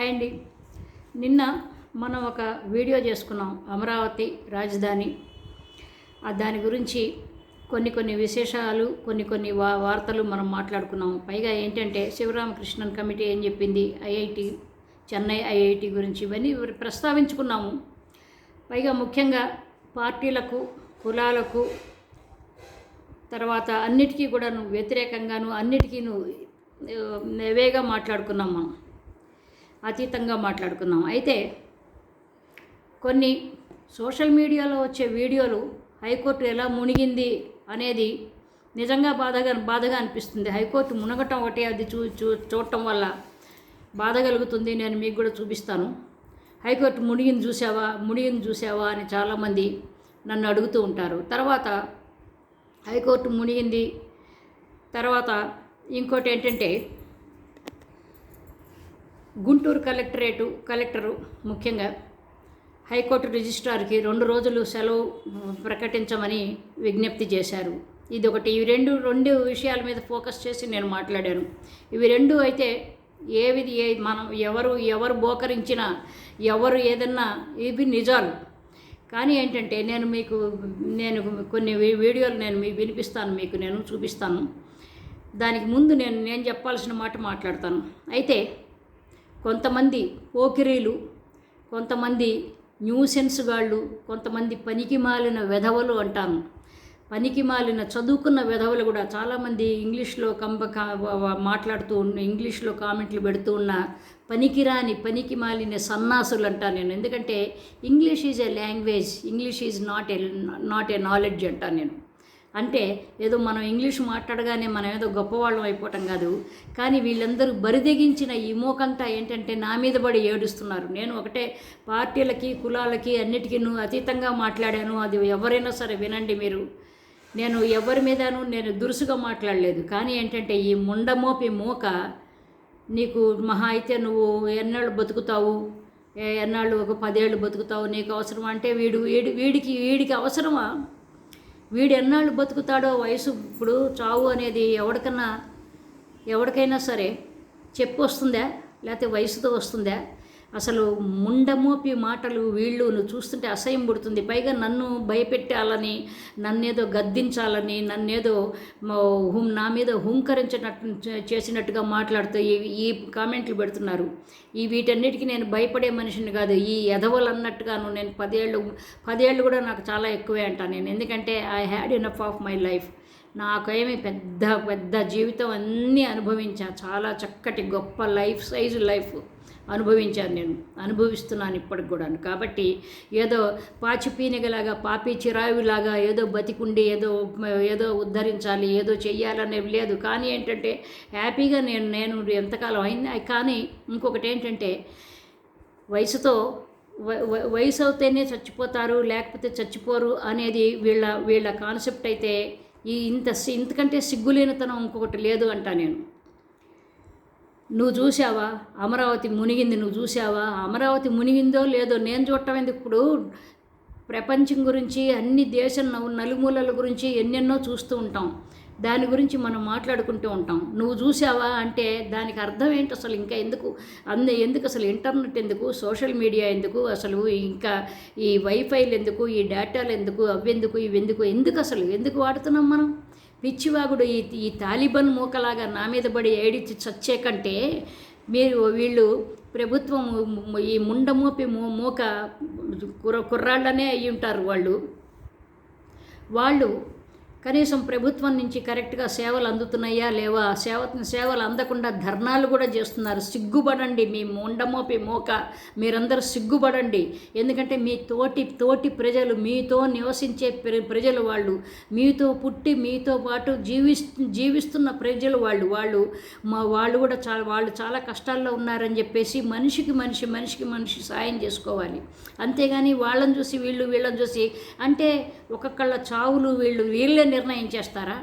Hi అండి. నిన్న మనం ఒక వీడియో చేసుకున్నాం అమరావతి రాజధాని. దాని గురించి కొన్ని కొన్ని విశేషాలు కొన్ని కొన్ని వా వార్తలు మనం మాట్లాడుకున్నాం. పైగా ఏంటంటే శివరామకృష్ణన్ కమిటీ ఏం చెప్పింది? ఐఐటి చెన్నై ఐఐటి గురించి ఇవన్నీ ప్రస్తావించుకున్నాము. పైగా ముఖ్యంగా పార్టీలకు కులాలకు తర్వాత అన్నిటికీ కూడా నువ్వు వ్యతిరేకంగాను అన్నిటికీ నువ్వు వేగా మాట్లాడుకున్నాం మనం. అతీతంగా మాట్లాడుకుందాం. అయితే కొన్ని సోషల్ మీడియాలో వచ్చే వీడియోలు హైకోర్టు ఎలా మునిగింది అనేది నిజంగా బాధగా బాధగా అనిపిస్తుంది. హైకోర్టు మునగటం ఒకటి అది చూ చూ చూడటం వల్ల బాధ కలుగుతుంది నేను మీకు కూడా చూపిస్తాను. హైకోర్టు మునిగింది చూసావా మునిగింది చూసావా అని చాలామంది నన్ను అడుగుతూ ఉంటారు. తర్వాత హైకోర్టు మునిగింది. తర్వాత ఇంకోటి ఏంటంటే గుంటూరు కలెక్టరేటు కలెక్టరు ముఖ్యంగా హైకోర్టు రిజిస్ట్రార్కి రెండు రోజులు సెలవు ప్రకటించమని విజ్ఞప్తి చేశారు. ఇది ఒకటి ఇవి రెండు రెండు విషయాల మీద ఫోకస్ చేసి నేను మాట్లాడాను. ఇవి రెండు అయితే ఏవిది ఏ మనం ఎవరు ఎవరు బోకరించినా ఎవరు ఏదన్నా ఇవి నిజాలు. కానీ ఏంటంటే నేను మీకు నేను కొన్ని వీ- వీడియోలు నేను మీకు వినిపిస్తాను మీకు నేను చూపిస్తాను. దానికి ముందు నేను నేను చెప్పాల్సిన మాట మాట్లాడతాను. అయితే కొంతమంది పోకిరీలు కొంతమంది న్యూసెన్స్ వాళ్ళు కొంతమంది పనికి మాలిన వెధవలు అంటాను పనికి మాలిన చదువుకున్న వెధవలు కూడా చాలామంది ఇంగ్లీష్లో కంబ మాట్లాడుతూ ఉన్న ఇంగ్లీష్లో కామెంట్లు పెడుతూ ఉన్న పనికిరాని పనికి మాలిన సన్నాసులు అంటాను నేను. ఎందుకంటే English is a language English is not a not a knowledge అంటాను నేను. అంటే ఏదో మనం ఇంగ్లీష్ మాట్లాడగానే మనం ఏదో గొప్పవాళ్ళం అయిపోవటం కాదు. కానీ వీళ్ళందరూ బరిదెగించిన ఈ మోకంతా ఏంటంటే నా మీద పడి ఏడుస్తున్నారు. నేను ఒకటే పార్టీలకి కులాలకి అన్నిటికీ నువ్వు అతీతంగా మాట్లాడాను. అది ఎవరైనా సరే వినండి మీరు. నేను ఎవరి మీదను నేను దురుసుగా మాట్లాడలేదు. కానీ ఏంటంటే ఈ ముండమోపి మూక నీకు మహా అయితే నువ్వు ఎన్నాళ్ళు బతుకుతావు? ఎన్నాళ్ళు ఒక పదేళ్ళు బతుకుతావు నీకు అవసరం అంటే వీడు వీడి వీడికి వీడికి అవసరమా? వీడు ఎన్నాళ్ళు బతుకుతాడో వయసు ఇప్పుడు చావు అనేది ఎవరికన్నా ఎవరికైనా సరే చెప్పు వస్తుందా లేకపోతే వయసుతో వస్తుందా? అసలు ముండమోపి మాటలు వీళ్ళు నువ్వు చూస్తుంటే అసహ్యం పుడుతుంది. పైగా నన్ను భయపెట్టాలని నన్నేదో గద్దించాలని నన్నేదో హుం నా మీద హుంకరించినట్టు చేసినట్టుగా మాట్లాడుతూ ఈ ఈ కామెంట్లు పెడుతున్నారు. ఈ వీటన్నిటికీ నేను భయపడే మనిషిని కాదు. ఈ ఎదవలు అన్నట్టుగాను నేను పదేళ్ళు పదేళ్ళు కూడా నాకు చాలా ఎక్కువే అంటాను నేను. ఎందుకంటే I had enough of my life. నాకేమి పెద్ద పెద్ద జీవితం అన్నీ అనుభవించా. చాలా చక్కటి గొప్ప లైఫ్ సైజు లైఫ్. అనుభవించాను నేను అనుభవిస్తున్నాను ఇప్పటికి కూడా కాబట్టి ఏదో పాచిపీనిగలాగా పాపి చిరాయులాగా ఏదో బతికుండి ఏదో ఏదో ఉద్ధరించాలి ఏదో చెయ్యాలనేవి లేదు. కానీ ఏంటంటే హ్యాపీగా నేను నేను ఎంతకాలం అయింది కానీ ఇంకొకటి ఏంటంటే వయసుతో వ- వయసు అవుతేనే చచ్చిపోతారు లేకపోతే చచ్చిపోరు అనేది వీళ్ళ వీళ్ళ కాన్సెప్ట్ అయితే ఈ ఇంత సి- ఇంతకంటే సిగ్గులేనితనం ఇంకొకటి లేదు అంటా నేను. నువ్వు చూసావా అమరావతి మునిగింది. నువ్వు చూసావా అమరావతి మునిగిందో లేదో నేను చూడటం ఎందుకు? ఇప్పుడు ప్రపంచం గురించి అన్ని దేశం నలుమూలల గురించి ఎన్నెన్నో చూస్తూ ఉంటాం. దాని గురించి మనం మాట్లాడుకుంటూ ఉంటాం. నువ్వు చూసావా అంటే దానికి అర్థం ఏంటి అసలు? ఇంకా ఎందుకు? అందు ఎందుకు అసలు? ఇంటర్నెట్ ఎందుకు? సోషల్ మీడియా ఎందుకు? అసలు ఇంకా ఈ వైఫైలు ఎందుకు? ఈ డేటాలు ఎందుకు? అవెందుకు ఇవెందుకు ఎందుకు అసలు? ఎందుకు వాడుతున్నాం మనం? పిచ్చివాగుడు ఈ ఈ తాలిబాన్ మూకలాగా నా మీద పడి ఏడిచి చచ్చే కంటే మీరు వీళ్ళు ప్రభుత్వం ఈ ముండమోపి మూ మూక కుర్ర కుర్రాళ్ళనే అయ్యి ఉంటారు వాళ్ళు. వాళ్ళు కనీసం ప్రభుత్వం నుంచి కరెక్ట్గా సేవలు అందుతున్నాయా లేవా? సేవ సేవలు అందకుండా ధర్నాలు కూడా చేస్తున్నారు. సిగ్గుపడండి మీ మొండమోపి మోక. మీరందరూ సిగ్గుపడండి. ఎందుకంటే మీ తోటి తోటి ప్రజలు మీతో నివసించే ప్ర- ప్రజలు వాళ్ళు. మీతో పుట్టి మీతో పాటు జీవిస్ జీవిస్తున్న ప్రజలు వాళ్ళు. వాళ్ళు మా వాళ్ళు కూడా చాలా వాళ్ళు చాలా కష్టాల్లో ఉన్నారని చెప్పేసి మనిషికి మనిషి మనిషికి మనిషి సాయం చేసుకోవాలి. అంతేగాని వాళ్ళని చూసి వీళ్ళు వీళ్ళని చూసి అంటే ఒక్కొక్కళ్ళ చావులు వీళ్ళు వీళ్ళని నిర్ణయం చేస్తారా?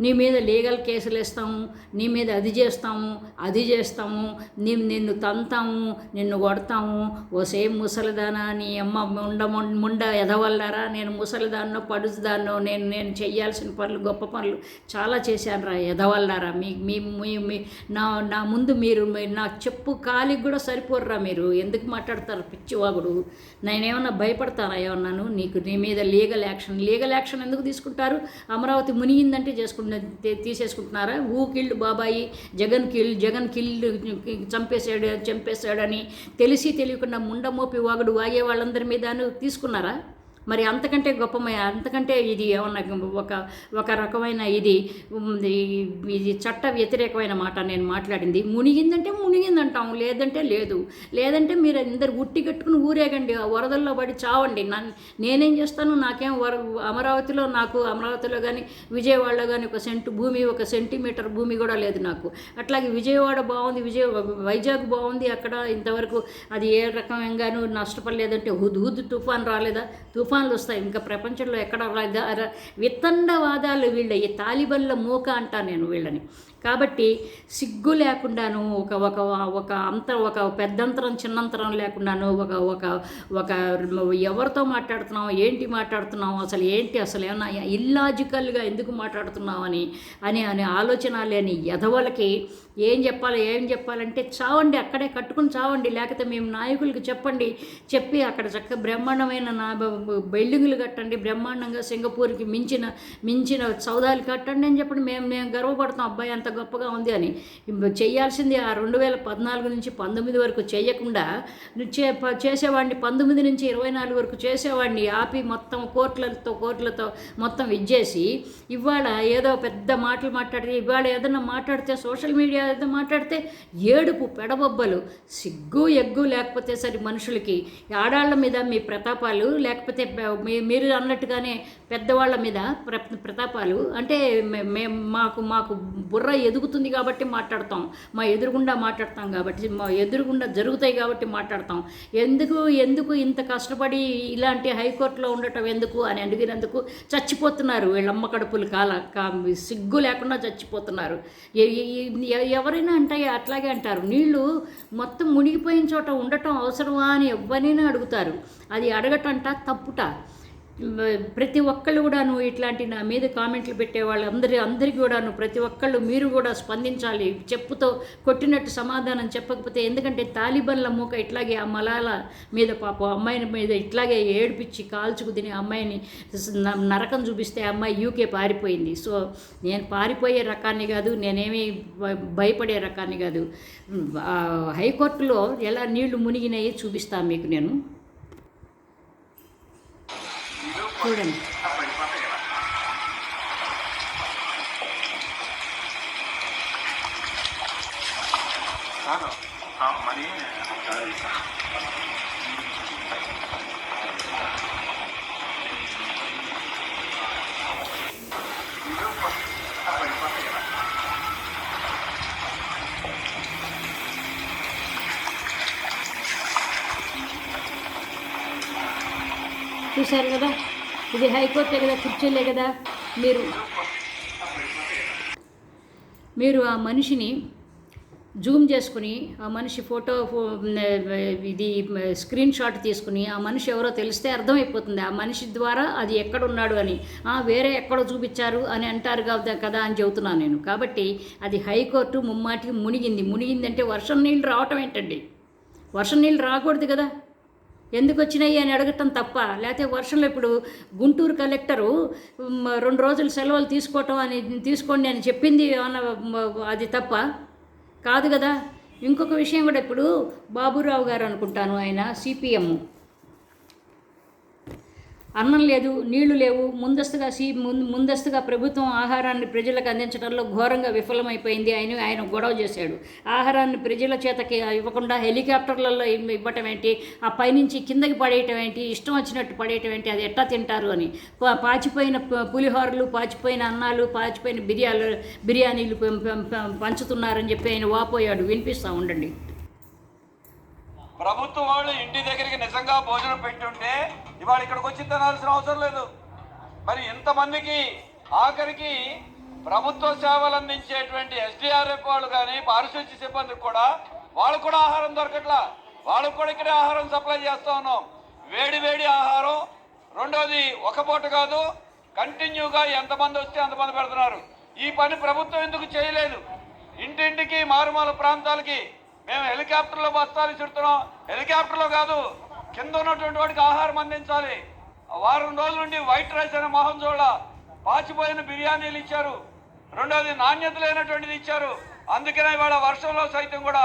నీ మీద లీగల్ కేసులు ఇస్తాము నీ మీద అది చేస్తాము అది చేస్తాము నీ నిన్ను తంతాము నిన్ను కొడతాము. ఓ సేమ్ ముసలిదానా నీ అమ్మ ముండ ముండ ఎదవల్లారా? నేను ముసలిదాన్నో పడుచుదాన్నో నేను నేను చేయాల్సిన పనులు గొప్ప పనులు చాలా చేశాను రా ఎదవల్లారా? మీ మీ మీ- నా నా ముందు మీరు నా చెప్పు కాలికి కూడా సరిపోర్రా మీరు. ఎందుకు మాట్లాడతారు పిచ్చివాగుడు? నేనేమన్నా భయపడతానా ఏమన్నాను? నీకు నీ మీద లీగల్ యాక్షన్ లీగల్ యాక్షన్ ఎందుకు తీసుకుంటారు? అమరావతి మునిగిందంటే చేసుకుంటారు. తీసేసుకుంటున్నారా? తీసేసుకుంటున్నారా కిళ్ళు బాబాయి జగన్ కిల్ జగన్ కిల్లు చంపేశాడు చంపేశాడని తెలిసి తెలియకుండా ముండమోపి వాగుడు వాగే వాళ్ళందరి మీద తీసుకున్నారా? మరి అంతకంటే గొప్పమై అంతకంటే ఇది ఏమన్నా ఒక ఒక రకమైన ఇది ఈ- ఇది చట్ట వ్యతిరేకమైన మాట నేను మాట్లాడింది. మునిగిందంటే మునిగిందంటాం లేదంటే లేదు. లేదంటే మీరు అందరు ఉట్టి కట్టుకుని ఊరేగండి ఆ వరదల్లో పడి చావండి. నన్ను నేనేం చేస్తాను? నాకేం వర అమరావతిలో నాకు అమరావతిలో కానీ విజయవాడలో కానీ ఒక సెంటు భూమి ఒక సెంటీమీటర్ భూమి కూడా లేదు నాకు. అట్లాగే విజయవాడ బాగుంది విజయ వైజాగ్ బాగుంది. అక్కడ ఇంతవరకు అది ఏ రకంగానూ నష్టపడలేదంటే హుద్ హుద్ తుఫాన్ రాలేదా? తుఫాన్ తుఫాన్లు వస్తాయి. ఇంకా ప్రపంచంలో ఎక్కడ రాలేదా అర- వితండవాదాలు వీళ్ళ ఈ తాలిబన్ల మూక అంటా నేను వీళ్ళని. కాబట్టి సిగ్గు లేకుండాను ఒక ఒక ఒక అంత ఒక పెద్దంతరం చిన్నంతరం లేకుండాను ఒక ఒక ఒక ఎవరితో మాట్లాడుతున్నాం ఏంటి మాట్లాడుతున్నాం అసలు ఏంటి అసలు ఏమన్నా ఇల్లాజికల్గా ఎందుకు మాట్లాడుతున్నాం అని అని ఆలోచన లేని ఎదవలకి ఏం చెప్పాలి ఏం చెప్పాలంటే చావండి అక్కడే కట్టుకుని చావండి లేకపోతే మేము నాయకులకి చెప్పండి చెప్పి అక్కడ చక్కగా బ్రహ్మాండమైన నా బిల్డింగులు కట్టండి బ్రహ్మాండంగా సింగపూర్కి మించిన మించిన సౌదాలు కట్టండి అని చెప్పండి మేము మేము గర్వపడతాం అబ్బాయి అంత గొప్పగా ఉంది అని. చేయాల్సింది ఆ రెండు వేల పద్నాలుగు నుంచి పంతొమ్మిది వరకు చేయకుండా చే ప- చేసేవాడిని పంతొమ్మిది నుంచి ఇరవై నాలుగు వరకు చేసేవాడిని ఆపి మొత్తం కోర్టులతో కోర్టులతో మొత్తం ఇచ్చేసి ఇవాళ ఏదో పెద్ద మాటలు మాట్లాడితే ఇవాళ ఏదైనా మాట్లాడితే సోషల్ మీడియా ఏదో మాట్లాడితే ఏడుపు పెడబొబ్బలు సిగ్గు ఎగ్గు లేకపోతే సరి మనుషులకి. ఆడాళ్ళ మీద మీ ప్రతాపాలు లేకపోతే మీరు అన్నట్టుగానే పెద్దవాళ్ళ మీద ప్ర ప్రతాపాలు. అంటే మేము మాకు మాకు బుర్ర ఎదుగుతుంది కాబట్టి మాట్లాడతాం. మా ఎదురుగుండా మాట్లాడతాం కాబట్టి మా ఎదురుగుండా జరుగుతాయి కాబట్టి మాట్లాడతాం. ఎందుకు ఎందుకు ఇంత కష్టపడి ఇలాంటి హైకోర్టులో ఉండటం ఎందుకు అని అడిగినందుకు చచ్చిపోతున్నారు. వీళ్ళమ్మ కడుపులు కాల కా సిగ్గు లేకుండా చచ్చిపోతున్నారు. ఎవరైనా అంటే అట్లాగే అంటారు. నీళ్ళు మొత్తం మునిగిపోయిన చోట ఉండటం అవసరమా అని ఎవరైనా అడుగుతారు. అది అడగటంట తప్పుట. ప్రతి ఒక్కళ్ళు కూడాను ఇట్లాంటి నా మీద కామెంట్లు పెట్టే వాళ్ళందరి అందరికీ కూడాను ప్రతి ఒక్కళ్ళు మీరు కూడా స్పందించాలి. చెప్పుతో కొట్టినట్టు సమాధానం చెప్పకపోతే ఎందుకంటే తాలిబన్ల మూక ఇట్లాగే ఆ మలాల మీద పాప అమ్మాయిని మీద ఇట్లాగే ఏడిపించి కాల్చుకు తిని అమ్మాయిని నరకం చూపిస్తే అమ్మాయి యూకే పారిపోయింది. సో నేను పారిపోయే రకాన్ని కాదు నేనేమి భయపడే రకాన్ని కాదు. హైకోర్టులో ఎలా నీళ్ళు మునిగినాయి చూపిస్తాను మీకు నేను. చూడండి. కాదు చూశారు కదా? ఇది హైకోర్టే కదా కుర్చీలే కదా. మీరు మీరు ఆ మనిషిని జూమ్ చేసుకుని ఆ మనిషి ఫోటో ఫో- ఇది స్క్రీన్ షాట్ తీసుకుని ఆ మనిషి ఎవరో తెలిస్తే అర్థమైపోతుంది. ఆ మనిషి ద్వారా అది ఎక్కడున్నాడు అని. వేరే ఎక్కడో చూపించారు అని అంటారు కదా అని చెబుతున్నాను నేను. కాబట్టి అది హైకోర్టు ముమ్మాటికి మునిగింది. మునిగిందంటే వర్షం నీళ్ళు రావటం ఏంటండి? వర్షం నీళ్ళు రాకూడదు కదా. ఎందుకు వచ్చినాయి అని అడగటం తప్ప లేకపోతే వర్షంలో ఇప్పుడు గుంటూరు కలెక్టరు రెండు రోజులు సెలవులు తీసుకోవటం అని తీసుకోండి అని చెప్పింది అన్న అది తప్ప? కాదు కదా. ఇంకొక విషయం కూడా ఇప్పుడు బాబురావు గారు అనుకుంటాను ఆయన సిపిఎం. అన్నం లేదు నీళ్ళు లేవు ముందస్తుగా సీ ముందస్తుగా ప్రభుత్వం ఆహారాన్ని ప్రజలకు అందించడంలో ఘోరంగా విఫలమైపోయింది ఆయన ఆయన గొడవ చేశాడు. ఆహారాన్ని ప్రజల చేతకి ఇవ్వకుండా హెలికాప్టర్లలో ఇవ్వటం ఏంటి? ఆ పైనుంచి కిందకి పడేయటం ఏంటి? ఇష్టం వచ్చినట్టు పడేయటం ఏంటి? అది ఎట్టా తింటారు అని. పా- పాచిపోయిన పులిహోరలు పాచిపోయిన అన్నాలు పాచిపోయిన బిర్యాలు బిర్యానీలు పంచుతున్నారని చెప్పి ఆయన వాపోయాడు. వినిపిస్తూ ఉండండి. ప్రభుత్వం వాళ్ళు ఇంటి దగ్గరికి నిజంగా భోజనం పెట్టుంటే ఇవాళ ఇక్కడికి వచ్చి తినాల్సిన అవసరం లేదు. మరి ఇంతమందికి ఆఖరికి ప్రభుత్వ సేవలు అందించేటువంటి ఎస్డిఆర్ఎఫ్ వాళ్ళు కానీ పారిశుద్ధ్య సిబ్బందికి కూడా వాళ్ళకు కూడా ఆహారం దొరకట్లా. వాళ్ళకు కూడా ఇక్కడే ఆహారం సప్లై చేస్తా ఉన్నాం. వేడి వేడి ఆహారం రెండోది ఒక పూట కాదు కంటిన్యూగా ఎంతమంది వస్తే అంతమంది పెడుతున్నారు. ఈ పని ప్రభుత్వం ఎందుకు చేయలేదు? ఇంటింటికి మారుమూల ప్రాంతాలకి మేము హెలికాప్టర్లో బస్తాలు చుడుతున్నాం హెలికాప్టర్లో కాదు కింద ఉన్నటువంటి వాడికి ఆహారం అందించాలి. వారం రోజుల నుండి వైట్ రైస్ అనే మొహం చూడ. పాచిపోయిన బిర్యానీలు ఇచ్చారు. రెండోది నాణ్యత లేనటువంటిది ఇచ్చారు. అందుకనే ఇవాళ వర్షంలో సైతం కూడా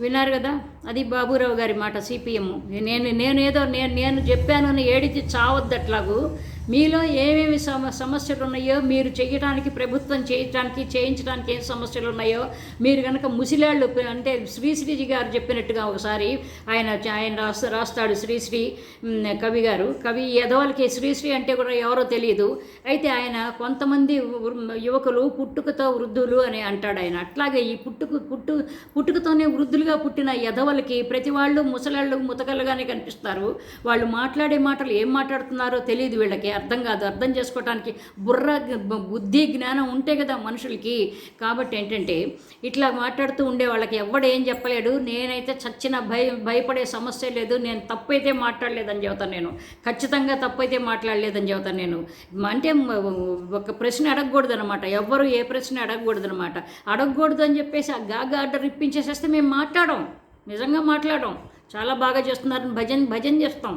విన్నారు కదా? అది బాబురావు గారి మాట సిపిఎం. నేను నేను ఏదో నేను నేను చెప్పాను అని ఏడిచి అట్లాగూ మీలో ఏమేమి సమ సమస్యలు ఉన్నాయో మీరు చేయడానికి ప్రభుత్వం చేయటానికి చేయించడానికి ఏం సమస్యలు ఉన్నాయో మీరు కనుక ముసిలాళ్ళు అంటే శ్రీశ్రీజీ గారు చెప్పినట్టుగా ఒకసారి ఆయన ఆయన రాస్తా రాస్తాడు శ్రీశ్రీ కవి గారు. కవి ఎదవలకి శ్రీశ్రీ అంటే కూడా ఎవరో తెలియదు అయితే ఆయన కొంతమంది యువకులు పుట్టుకతో వృద్ధులు అని అంటాడు ఆయన. అట్లాగే ఈ పుట్టుకు పుట్టు పుట్టుకతోనే వృద్ధులుగా పుట్టిన ఎదవలకి ప్రతి వాళ్ళు ముసలాళ్ళు ముతకలుగానే కనిపిస్తారు. వాళ్ళు మాట్లాడే మాటలు ఏం మాట్లాడుతున్నారో తెలియదు వీళ్ళకి. అర్థం కాదు. అర్థం చేసుకోవటానికి బుర్ర బుద్ధి జ్ఞానం ఉంటే కదా మనుషులకి. కాబట్టి ఏంటంటే ఇట్లా మాట్లాడుతూ ఉండే వాళ్ళకి ఎవడు ఏం చెప్పలేడు. నేనైతే చచ్చిన భయ భయపడే సమస్య లేదు. నేను తప్పైతే మాట్లాడలేదని చెబుతాను నేను. ఖచ్చితంగా తప్పైతే మాట్లాడలేదని చెబుతాను నేను. అంటే ఒక ప్రశ్న అడగకూడదు అనమాట ఎవ్వరు ఏ ప్రశ్న అడగకూడదు అనమాట అడగకూడదు అని చెప్పేసి ఆ గాగా ఆర్డర్ ఇప్పించేసేస్తే మేము మాట్లాడం నిజంగా మాట్లాడడం చాలా బాగా చేస్తున్నారని భజన భజన చేస్తాం.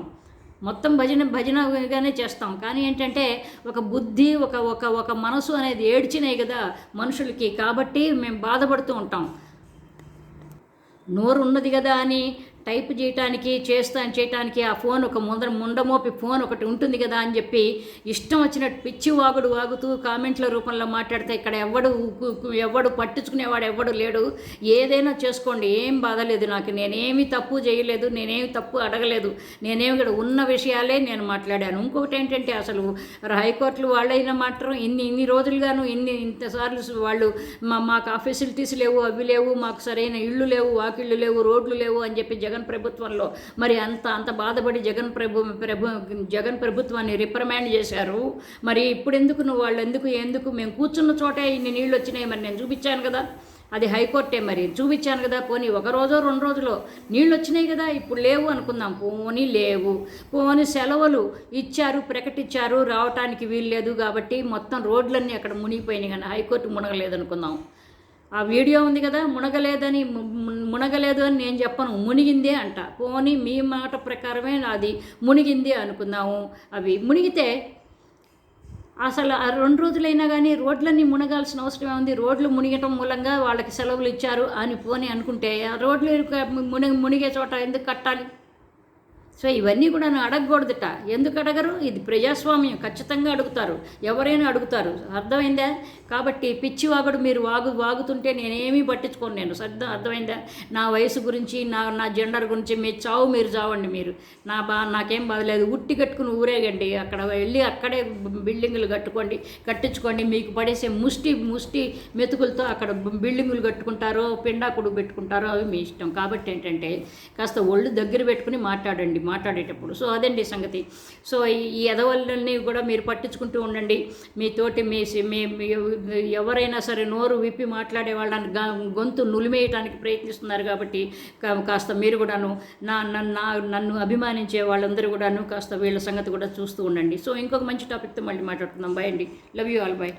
మొత్తం భజన భజనగానే చేస్తాం. కానీ ఏంటంటే ఒక బుద్ధి ఒక ఒక ఒక మనసు అనేది ఏడ్చినాయి కదా మనుషులకి. కాబట్టి మేము బాధపడుతూ ఉంటాం. నోరు ఉన్నది కదా అని టైప్ చేయటానికి చేస్తాను చేయటానికి ఆ ఫోన్ ఒక ముందర ముండమోపి ఫోన్ ఒకటి ఉంటుంది కదా అని చెప్పి ఇష్టం వచ్చినట్టు పిచ్చి వాగుడు వాగుతూ కామెంట్ల రూపంలో మాట్లాడితే ఇక్కడ ఎవడు ఎవడు పట్టించుకునేవాడు ఎవడు లేడు. ఏదైనా చేసుకోండి ఏం బాధలేదు నాకు. నేనేమి తప్పు చేయలేదు నేనేమి తప్పు అడగలేదు. నేనేమి ఇక్కడ ఉన్న విషయాలే నేను మాట్లాడాను. ఇంకొకటి ఏంటంటే అసలు హైకోర్టులు వాళ్ళైనా మాత్రం ఇన్ని ఇన్ని రోజులుగాను ఇన్ని ఇంతసార్లు వాళ్ళు మా మాకు ఆ ఫెసిలిటీస్ లేవు అవి లేవు మాకు సరైన ఇళ్ళు లేవు వాకిళ్ళు లేవు రోడ్లు లేవు అని చెప్పి జగన్ ప్రభుత్వంలో. మరి అంత అంత బాధపడి జగన్ ప్రభు ప్రభు జగన్ ప్రభుత్వాన్ని రిప్రమాండ్ చేశారు. మరి ఇప్పుడు ఎందుకు నువ్వు వాళ్ళు ఎందుకు ఎందుకు? మేము కూర్చున్న చోటే ఇన్ని నీళ్ళు వచ్చినాయి మరి నేను చూపించాను కదా. అది హైకోర్టే మరి. చూపించాను కదా పోనీ ఒక రోజో రెండు రోజులో నీళ్ళు వచ్చినాయి కదా ఇప్పుడు లేవు అనుకుందాం. పోనీ లేవు. పోనీ సెలవులు ఇచ్చారు ప్రకటించారు రావటానికి వీలు లేదు కాబట్టి మొత్తం రోడ్లన్నీ అక్కడ మునిగిపోయినాయి కానీ హైకోర్టు మునగలేదు అనుకుందాం ఆ వీడియో ఉంది కదా మునగలేదని మునగలేదు అని నేను చెప్పను మునిగిందే అంట. పోనీ మీ మాట ప్రకారమే అది మునిగింది అనుకుందాము అవి మునిగితే అసలు ఆ రెండు రోజులైనా కానీ రోడ్లన్నీ మునగాల్సిన అవసరం ఉంది. రోడ్లు మునిగటం మూలంగా వాళ్ళకి సెలవులు ఇచ్చారు అని పోని అనుకుంటే ఆ రోడ్లు మునిగి మునిగే చోట ఎందుకు కట్టాలి? సో ఇవన్నీ కూడా అడగకూడదుట. ఎందుకు అడగరు? ఇది ప్రజాస్వామ్యం ఖచ్చితంగా అడుగుతారు. ఎవరైనా అడుగుతారు. అర్థమైందా? కాబట్టి పిచ్చి వాగుడు మీరు వాగు వాగుతుంటే నేనేమీ పట్టించుకోను నేను. సర్ద అర్థమైందా? నా వయసు గురించి నా నా జెండర్ గురించి మీ చావు మీరు చావండి మీరు. నా బా నాకేం బాధలేదు. ఉట్టి కట్టుకుని ఊరేగండి. అక్కడ వెళ్ళి అక్కడే బిల్డింగులు కట్టుకోండి కట్టించుకోండి. మీకు పడేసే ముష్టి ముష్టి మెతుకులతో అక్కడ బిల్డింగులు కట్టుకుంటారో పిండాకుడు పెట్టుకుంటారో అవి మీ ఇష్టం. కాబట్టి ఏంటంటే కాస్త ఒళ్ళు దగ్గర పెట్టుకుని మాట్లాడండి. మాట్లాడేటప్పుడు. సో అదండి సంగతి. సో ఈ- ఈ ఎదవల్ని కూడా మీరు పట్టించుకుంటూ ఉండండి. మీ తోటి మీ మీ ఎవరైనా సరే నోరు విప్పి మాట్లాడే వాళ్ళని గొంతు నులిమేయటానికి ప్రయత్నిస్తున్నారు కాబట్టి కా- కాస్త మీరు కూడాను నా నన్ను నా- నన్ను అభిమానించే వాళ్ళందరూ కూడాను కాస్త వీళ్ళ సంగతి కూడా చూస్తూ ఉండండి. సో ఇంకొక మంచి టాపిక్తో మళ్ళీ మాట్లాడుకుందాం. బాయ్ అండి. Love you all bye